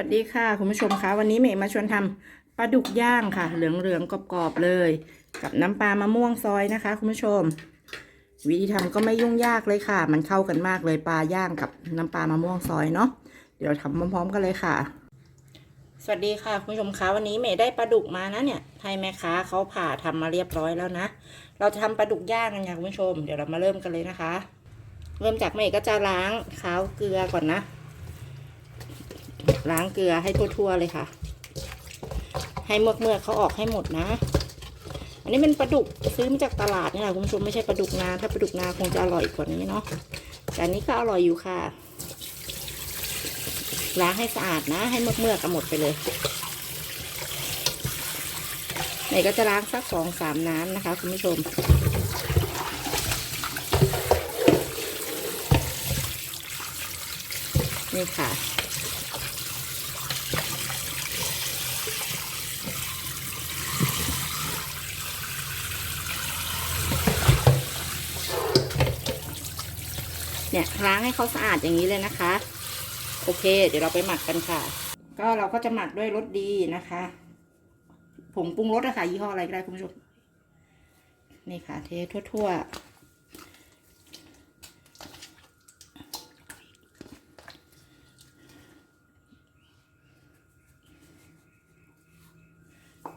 วัสดีค่ะคุณผู้ชมคะวันนี้เมย์มาชวนทำปลาดุกย่างค่ะ เหลืองๆกรอบๆเลย กับน้ำปลามะม่วงซอยนะคะ คุณผู้ชม วิธีทำก็ไม่ยุ่งยากเลยค่ะ มันเข้ากันมากเลยปลาย่างกับน้ำปลามะม่วงซอยเนาะเดี๋ยวทำพร้อมๆกันเลยค่ะ สวัสดีค่ะ คุณผู้ชมคะวันนี้เมย์ได้ปลาดุกมานะเนี่ยให้แม่ค้าเขาผ่าทำมาเรียบร้อยแล้วนะเราจะทำปลาดุกย่างกันค่ะคุณผู้ชม เดี๋ยวเรามาเริ่มกันเลยนะคะ เริ่มจากเมย์ก็จะล้างขาวเกลือก่อนนะ ล้างเกลือให้ทั่วๆเลยค่ะ ให้เมือกเมือกเขาออกให้หมดนะ อันนี้เป็นปลาดุกซื้อมาจากตลาดนี่แหละคุณผู้ชมไม่ใช่ปลาดุกนา ถ้าปลาดุกนาคงจะอร่อยกว่านี้เนาะแต่อันนี้ก็อร่อยอยู่ค่ะ ล้างให้สะอาดนะ ให้เมือกเมือกกันหมดไปเลยไหนก็จะล้างสักสองสามน้ำนะคะคุณผู้ชมนี่ค่ะ เนี่ยล้างให้เขาสะอาดอย่างนี้เลยนะคะ โอเค เดี๋ยวเราไปหมักกันค่ะ ก็เราก็จะหมักด้วยรสดีนะคะผงปรุงรสอะค่ะยี่ห้ออะไรก็ได้คุณผู้ชมนี่ค่ะ เททั่วๆ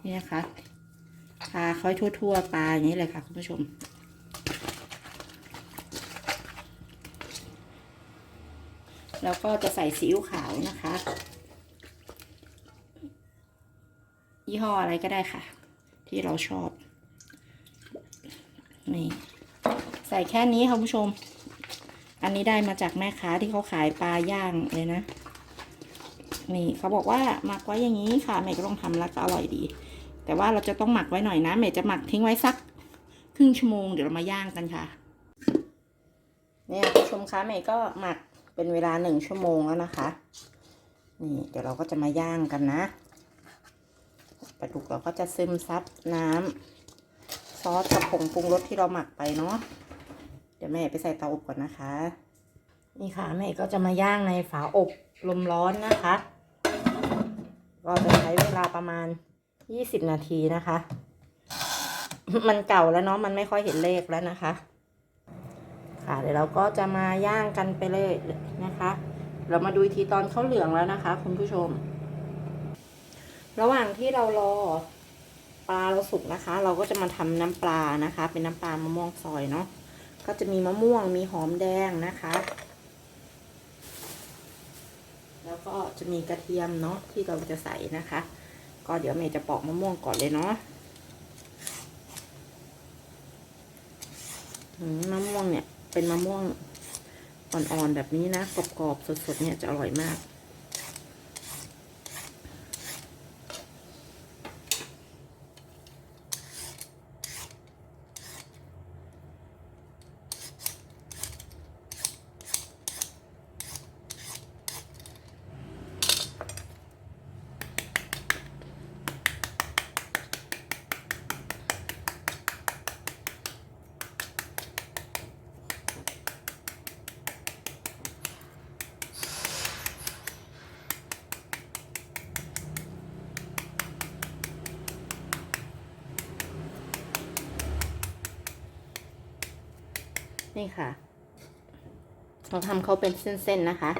นี่นะคะทาค่อยทั่วๆปลาอย่างนี้เลยค่ะคุณผู้ชม แล้วก็จะใส่ซีอิ๊วขาวนะคะ ยี่ห้ออะไรก็ได้ค่ะ ที่เราชอบนี่ใส่แค่นี้ค่ะผู้ชม อันนี้ได้มาจากแม่ค้าที่เขาขายปลาย่างเลยนะ นี่เขาบอกว่าหมักไว้อย่างนี้ค่ะเมย์ก็ลองทำแล้วก็อร่อยดี แต่ว่าเราจะต้องหมักไว้หน่อยนะเมย์จะหมักทิ้งไว้สักครึ่งชั่วโมงเดี๋ยวเรามาย่างกันค่ะ เนี่ยผู้ชมคะเมย์ก็หมัก เป็นเวลาหนึ่งชั่วโมงแล้วนะคะ นี่เดี๋ยวเราก็จะมาย่างกันนะปลาดุกเราก็จะซึมซับน้ำซอสกับผงปรุงรสที่เราหมักไปเนาะเดี๋ยวแม่ไปใส่เตาอบก่อนนะคะ นี่ค่ะแม่ก็จะมาย่างในฝาอบลมร้อนนะคะ ก็จะใช้เวลาประมาณยี่สิบนาทีนะคะ มันเก่าแล้วเนาะมันไม่ค่อยเห็นเลขแล้วนะคะ ค่ะ เดี๋ยวเราก็จะมาย่างกันไปเลยนะคะ เรามาดูทีตอนเขาเหลืองแล้วนะคะ คุณผู้ชม ระหว่างที่เรารอปลาเราสุกนะคะ เราก็จะมาทำน้ำปลานะคะ เป็นน้ำปลามะม่วงซอยเนาะก็จะมีมะม่วงมีหอมแดงนะคะ แล้วก็จะมีกระเทียมเนาะที่เราจะใส่นะคะ ก็เดี๋ยวเมย์จะปอกมะม่วงก่อนเลยเนาะมะม่วงเนี่ย เป็นมะม่วงอ่อนๆแบบนี้นะกรอบๆสดๆเนี่ยจะอร่อยมาก นี่ค่ะ เราทำเขาเป็นเส้นๆนะคะ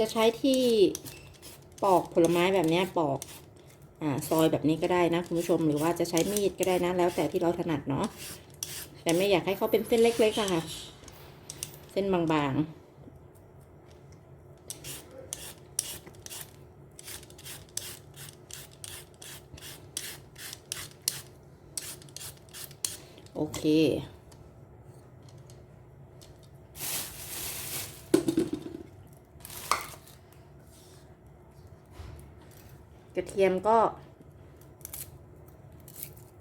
จะใช้ที่ ปอกผลไม้แบบนี้ปอกอ่าซอยแบบนี้ก็ได้นะคุณผู้ชมหรือว่าจะใช้มีดก็ได้นะ แล้วแต่ที่เราถนัดเนาะแต่ไม่อยากให้เขาเป็นเส้นเล็กๆอะค่ะ เส้นบางๆโอเค ระเทียมก็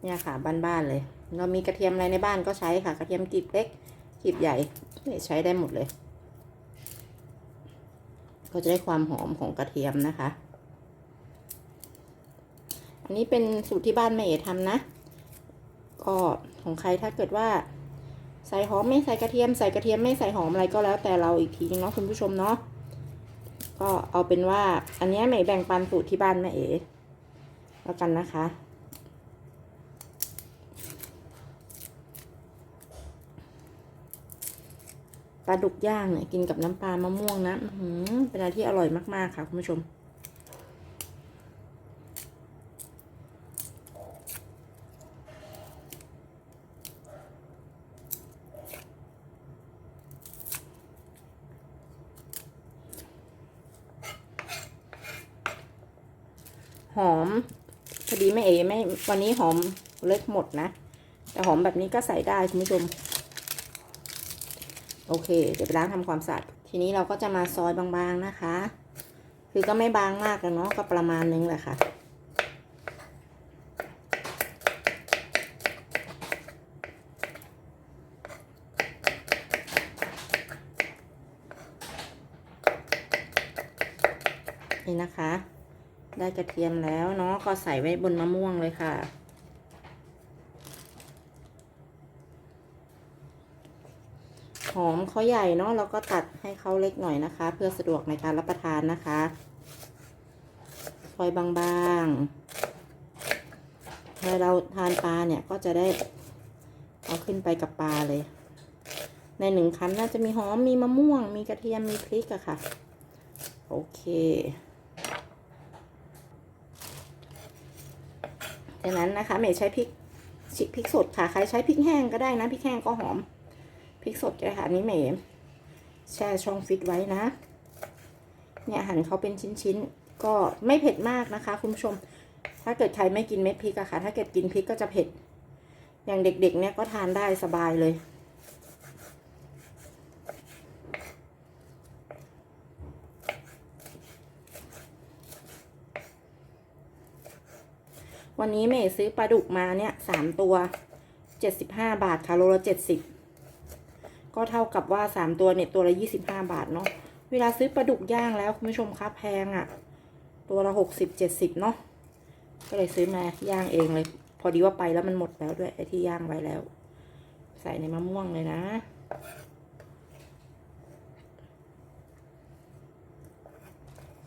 เนี่ยค่ะบ้านๆเลย เรามีกระเทียมอะไรในบ้านก็ใช้ค่ะ กระเทียมกลีบเล็กกลีบใหญ่เนี่ยใช้ได้หมดเลย ก็จะได้ความหอมของกระเทียมนะคะ อันนี้เป็นสูตรที่บ้านแม่เอ๋ทำนะ ก็ของใครถ้าเกิดว่าใส่หอมไม่ใส่กระเทียมใส่กระเทียมไม่ใส่หอมอะไรก็แล้วแต่เราอีกทีเนาะคุณผู้ชมเนาะ ก็เอาเป็นว่า อันนี้แม่แบ่งปันสูตรที่บ้านแม่เอ๋แล้วกันนะคะ ปลาดุกย่างเนี่ยกินกับน้ำปลามะม่วงนะเป็นอะไรที่อร่อยมาก ๆ ค่ะ คุณผู้ชม หอมพอดีแม่เอไม่วันนี้หอมเล็กหมดนะ แต่หอมแบบนี้ก็ใส่ได้คุณผู้ชม โอเค เดี๋ยวไปล้างทำความสะอาดทีนี้เราก็จะมาซอยบางๆนะคะ คือก็ไม่บางมากแล้วเนาะก็ประมาณนึงแหละค่ะนี่นะคะ ได้กระเทียมแล้วเนาะก็ใส่ไว้บนมะม่วงเลยค่ะ หอมเขาใหญ่เนาะเราก็ตัดให้เขาเล็กหน่อยนะคะ เพื่อสะดวกในการรับประทานนะคะซอยบางๆเวลาเราทานปลาเนี่ยก็จะได้เอาขึ้นไปกับปลาเลย ในหนึ่งคันน่าจะมีหอมมีมะม่วง มีกระเทียมมีพริกอะค่ะ โอเค จากนั้นนะคะเมย์ใช้พริกชิพริกสดค่ะ ใครใช้พริกแห้งก็ได้นะพริกแห้งก็หอมพริกสดเลยค่ะหานี้เมย์แช่ช่องฟิตไว้นะ เนี่ยหั่นเขาเป็นชิ้นๆ ก็ไม่เผ็ดมากนะคะ คุณผู้ชม ถ้าเกิดใครไม่กินเม็ดพริกอะค่ะ ถ้าเกิดกินพริกก็จะเผ็ด อย่างเด็กๆ เนี่ยก็ทานได้สบายเลย วันนี้เมย์ซื้อปลาดุกมาเนี่ยสามตัวเจ็ดสิบห้าบาทค่ะโลละเจ็ดสิบก็เท่ากับว่าสามตัวเนี่ยตัวละยี่สิบห้าบาทเนาะเวลาซื้อปลาดุกย่างแล้วคุณผู้ชมคะแพงอะ่ะ ตัวละหกสิบเจ็ดสิบเนาะก็เลยซื้อมาย่างเองเลย พอดีว่าไปแล้วมันหมดแล้วด้วยไอ้ที่ย่างไว้แล้ว ใส่ในมะม่วงเลยนะ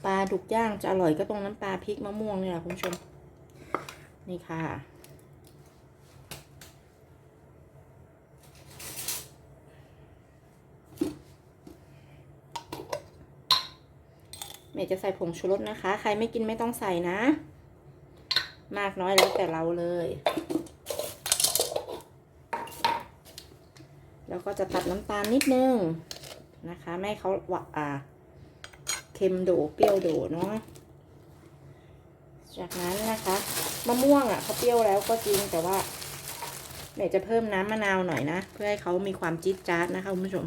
ปลาดุกย่างจะอร่อยก็ตรงน้ำปลาพริกมะม่วงเนี่ยแหละคุณผู้ชม นี่ค่ะ เมย์จะใส่ผงชูรสนะคะ ใครไม่กินไม่ต้องใส่นะ มากน้อยแล้วแต่เราเลย แล้วก็จะตัดน้ำตาลนิดนึงนะคะ ไม่ให้เขาหวะอ่าเค็มโดเปรี้ยวโดเนาะจากนั้นนะคะ มะม่วงอะเขาเปรี้ยวแล้วก็จริงแต่ว่าเดี๋ยวจะเพิ่มน้ำมะนาวหน่อยนะ เพื่อให้เขามีความจี๊ดจ๊าดนะคะคุณผู้ชม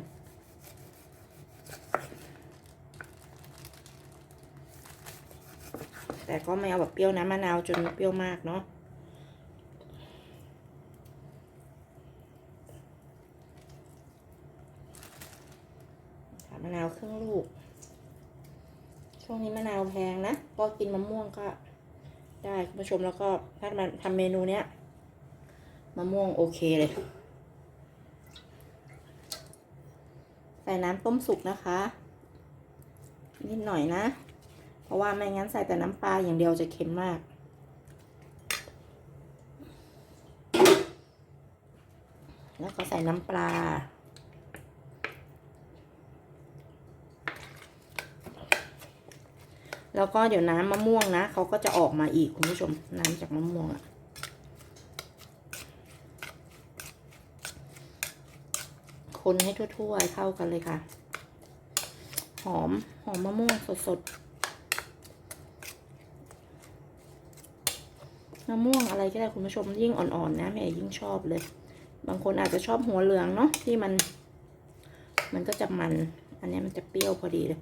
แต่ก็ไม่เอาแบบเปรี้ยวน้ำมะนาวจนเปรี้ยวมากเนาะค่ะมะนาวครึ่งลูก ช่วงนี้มะนาวแพงนะ ก็กินมะม่วงก็ ได้คุณผู้ชมแล้วก็ถ้ามันทำเมนูเนี้ยมะม่วงโอเคเลย ใส่น้ำต้มสุกนะคะ นิดหน่อยนะ เพราะว่าไม่งั้นใส่แต่น้ำปลาอย่างเดียวจะเค็มมากแล้วก็ใส่น้ำปลา แล้วก็เดี๋ยวน้ำมะม่วงนะเขาก็จะออกมาอีกคุณผู้ชมน้ำจากมะม่วงอะคนให้ทั่วๆเข้ากันเลยค่ะ หอมหอมมะม่วงสดๆมะม่วงอะไรก็ได้คุณผู้ชมยิ่งอ่อนๆนะแม่ยิ่งชอบเลย บางคนอาจจะชอบหัวเหลืองเนาะที่มัน มันก็จะมัน อันนี้มันจะเปรี้ยวพอดีเลย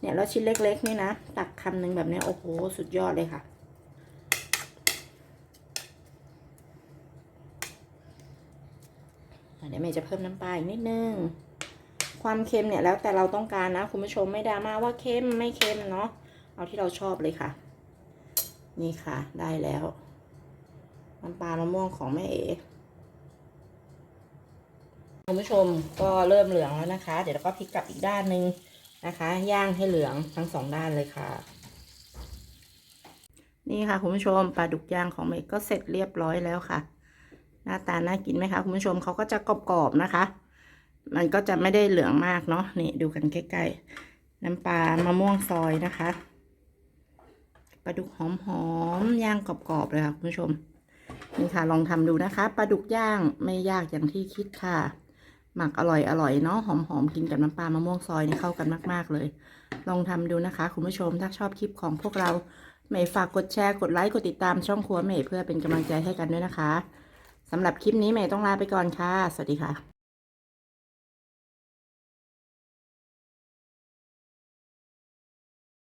เนี่ยแล้วชิ้นเล็ก ๆ นี่นะ ตักคำหนึ่งแบบนี้โอ้โห สุดยอดเลยค่ะ เดี๋ยวเมย์จะเพิ่มน้ำปลาอีกนิดนึง ความเค็มเนี่ยแล้วแต่เราต้องการนะ คุณผู้ชมไม่ดราม่าว่าเค็มไม่เค็มเนาะเอาที่เราชอบเลยค่ะ นี่ค่ะได้แล้วน้ำปลามะม่วงของแม่เอ๋คุณผู้ชมก็เริ่มเหลืองแล้วนะคะ เดี๋ยวเราก็พลิกกลับอีกด้านหนึ่ง นะคะ ย่างให้เหลืองทั้งสองด้านเลยค่ะ นี่ค่ะคุณผู้ชมปลาดุกย่างของเมย์ก็เสร็จเรียบร้อยแล้วค่ะ หน้าตาน่ากินไหมคะคุณผู้ชมเขาก็จะกรอบๆนะคะ มันก็จะไม่ได้เหลืองมากเนาะนี่ดูกันใกล้ๆน้ำปลามะม่วงซอยนะคะปลาดุกหอมๆย่างกรอบๆเลยค่ะคุณผู้ชมนี่ค่ะลองทำดูนะคะปลาดุกย่างไม่ยากอย่างที่คิดค่ะ หมักอร่อยอร่อยเนาะหอมหอมกินกับน้ำปลามะม่วงซอยนี่เข้ากันมาก ๆ เลย ลองทำดูนะคะ คุณผู้ชมถ้าชอบคลิปของพวกเราเมย์ฝากกดแชร์กดไลค์กดติดตามช่องครัวเมย์เพื่อเป็นกำลังใจให้กันด้วยนะคะสำหรับคลิปนี้เมย์ต้องลาไปก่อนค่ะ สวัสดีค่ะ